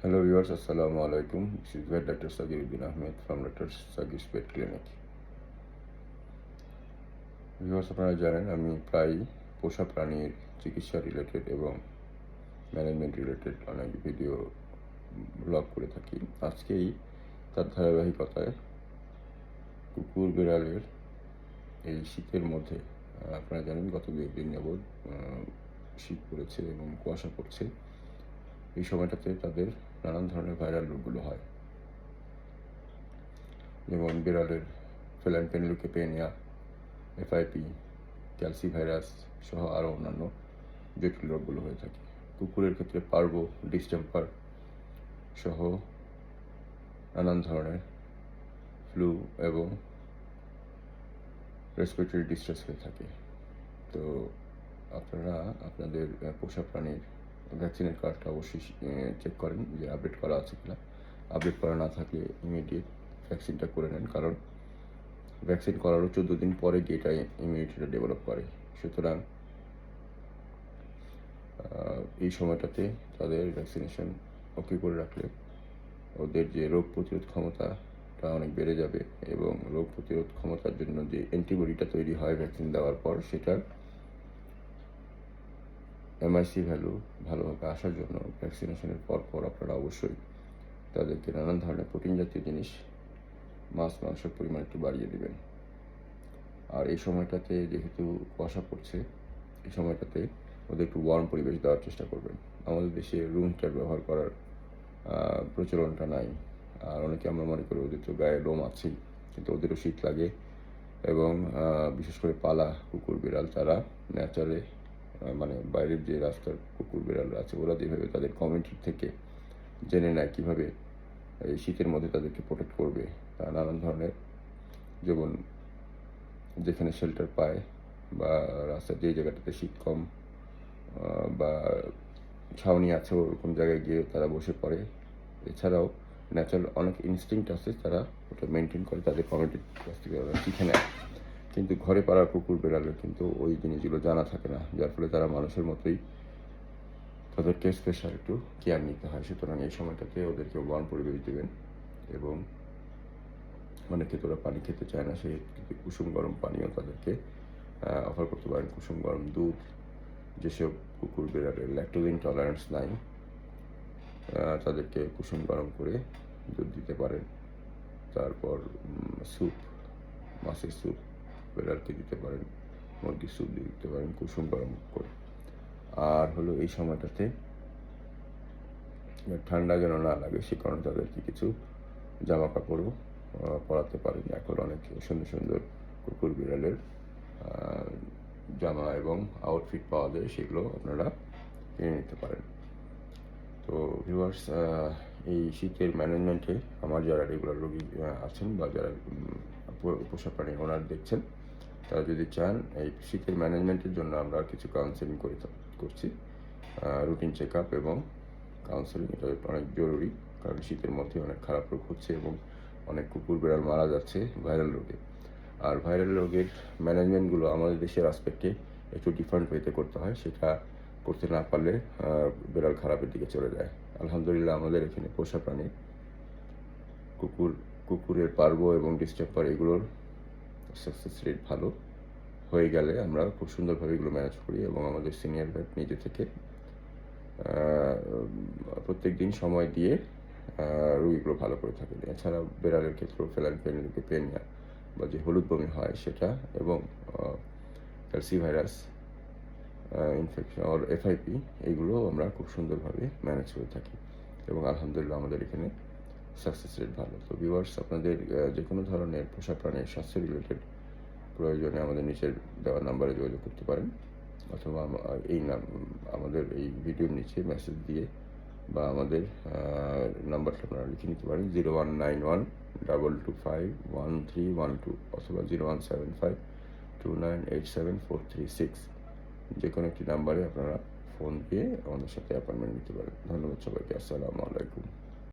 Viewers, Assalamu alaikum. This is vet Dr. Sagir Uddin Ahmed from Dr. Sagir's Pet Clinic. Viewers আপনারা জানেন আমি প্রায় পোষা প্রাণীর চিকিৎসা রিলেটেড এবং ম্যানেজমেন্ট রিলেটেড অনেক ভিডিও ব্লগ করে থাকি আজকেই তার ধারাবাহিকতায় কুকুর বিড়ালের এই শীতের মধ্যে আপনারা জানেন গত দু একদিন যাবৎ শীত পড়েছে এবং কুয়াশা পড়ছে এই সময়টাতে তাদের নানান ধরনের ভাইরাল রোগগুলো হয়। যেমন বিড়ালের feline panleukopenia FIP calicivirus সহ আরও অন্যান্য জটিল রোগগুলো হয়ে থাকে। কুকুরের ক্ষেত্রে পার্বো ডিস্টেম্পার সহ নানান ধরনের ফ্লু এবং রেসপিরেটরি ডিস্ট্রেস হয়ে থাকে। তো আপনারা আপনাদের পোষা প্রাণীর ভ্যাকসিনের কার্ডটা অবশ্যই চেক করেন যে আপডেট করা আছে কিনা। আপডেট করা না থাকলে ইমিডিয়েট ভ্যাকসিনটা করে নেন, কারণ ভ্যাকসিন করারও চোদ্দ দিন পরে গিয়ে এটা ইমিউনিটিটা ডেভেলপ করে। সুতরাং এই সময়টাতে তাদের ভ্যাকসিনেশন ওকে করে রাখলে ওদের যে রোগ প্রতিরোধ ক্ষমতাটা অনেক বেড়ে যাবে এবং রোগ প্রতিরোধ ক্ষমতার জন্য যে অ্যান্টিবডিটা তৈরি হয় ভ্যাকসিন দেওয়ার পর, সেটার এমআইসি ভ্যালু ভালোভাবে আসার জন্য ভ্যাকসিনেশনের পর পর আপনারা অবশ্যই তাদেরকে নানান ধরনের প্রোটিন জাতীয় জিনিস, মাছ মাংসের পরিমাণ একটু বাড়িয়ে দেবেন। আর এই সময়টাতে যেহেতু কুয়াশা পড়ছে, এই সময়টাতে ওদের একটু ওয়ার্ম পরিবেশ দেওয়ার চেষ্টা করবেন। আমাদের দেশে রুম হিটার ব্যবহার করার প্রচলনটা নাই। আর অনেকে আমরা মনে করি ওদের তো গায়ে লোম আছেই, কিন্তু ওদেরও শীত লাগে। এবং বিশেষ করে পালা, কুকুর, বিড়াল, তারা ন্যাচারে মানে বাইরের যে রাস্তার কুকুর বিড়াল আছে, ওরা যেভাবে তাদের কমিউনিটি থেকে জেনে নেয় কীভাবে এই শীতের মধ্যে তাদেরকে প্রোটেক্ট করবে, তা নানান ধরনের যেমন যেখানে শেল্টার পায় বা রাস্তার যে জায়গাটাতে শীত কম বা ছাউনি আছে ওরকম জায়গায় গিয়ে তারা বসে পড়ে। এছাড়াও ন্যাচারাল অনেক ইনস্টিংক্ট আছে, তারা ওটা মেনটেন করে, তাদের কমিউনিটির কাছ থেকে শিখে নেয়। কিন্তু ঘরে পাড়ার কুকুর বেড়ালে কিন্তু ওই জিনিসগুলো জানা থাকে না। যার ফলে তারা মানুষের মতোই তাদেরকে স্পেশাল একটু কেয়ার নিতে হয়। সুতরাং এই সময়টাতে ওদেরকে ওয়ার্ম পরিবেশ দেবেন এবং অনেকে তোরা পানি খেতে চায় না, সেই কুসুম গরম পানীয় তাদেরকে অফার করতে পারেন। কুসুম গরম দুধ, যেসব কুকুর বেড়ালের ল্যাক্টোজেন টলারেন্স নাই তাদেরকে কুসুম গরম করে দুধ দিতে পারেন। তারপর স্যুপ মাছের স্যুপ বেড়ালকে দিতে পারেন মুরগির স্যুপ দিয়ে দিতে পারেন, কুসুম গরম করে। আর হলো এই সময়টাতে ঠান্ডা যেন না লাগে, সে কারণে তাদেরকে কিছু জামা কাপড়ও পরাতে পারেন। এখন অনেক সুন্দর সুন্দর কুকুর বিড়ালের জামা এবং আউটফিট পাওয়া যায়, সেগুলো আপনারা কিনে নিতে পারেন। তো ভিউয়ার্স এই শীতের ম্যানেজমেন্টে আমার যারা রেগুলার রোগী আছেন বা যারা পোষা প্রাণী ওনার দেখছেন তারা যদি চান এই শীতের ম্যানেজমেন্টের জন্য আমরা কিছু কাউন্সেলিং করে করছি। রুটিন চেক আপ এবং কাউন্সেলিং এটা অনেক জরুরি, কারণ শীতের মধ্যে অনেক খারাপ রোগ হচ্ছে এবং অনেক কুকুর, বেড়াল মারা যাচ্ছে ভাইরাল রোগে। আর ভাইরাল রোগের ম্যানেজমেন্টগুলো আমাদের দেশের আসপেক্টে একটু ডিফারেন্ট ওয়েতে করতে হয়, সেটা করতে না পারলে বেড়াল খারাপের দিকে চলে যায়। আলহামদুলিল্লাহ আমাদের এখানে পোষা প্রাণী, কুকুর, কুকুরের পার্ব এবং ডিস্টেম্পার এগুলোর সাকসেস রেট ভালো হয়ে গেলে আমরা খুব সুন্দরভাবে এগুলো ম্যানেজ করি এবং আমাদের সিনিয়র ভেট নিজে থেকে প্রত্যেক দিন সময় দিয়ে রোগীগুলো ভালো করে থাকেন এছাড়া বেড়ালের ক্ষেত্রেও ফেলান পেনিকে পেনিয়া বা যে হলুদ বমি হয় সেটা এবং ক্যালসি ভাইরাস ইনফেকশন আর এফআইপি এগুলো আমরা খুব সুন্দরভাবে ম্যানেজ করে থাকি। এবং আলহামদুলিল্লাহ আমাদের এখানে সাকসেস রেট ভালো। তো ভিউয়ার্স আপনাদের যে কোনো ধরনের পোষা প্রাণীর স্বাস্থ্য রিলেটেড প্রয়োজনে আমাদের নিচের দেওয়া নাম্বারে যোগাযোগ করতে পারেন। অথবা এই নাম, আমাদের এই ভিডিওর নিচে মেসেজ দিয়ে বা আমাদের নাম্বারটা আপনারা লিখে নিতে পারেন। Zero one nine one double two five one three one two অথবা zero one seven five two nine eight seven four three six যে কোনো একটি নাম্বারে আপনারা ফোন দিয়ে আমাদের সাথে অ্যাপয়েন্টমেন্ট নিতে পারেন। ধন্যবাদ সবাইকে। আসসালামু আলাইকুম।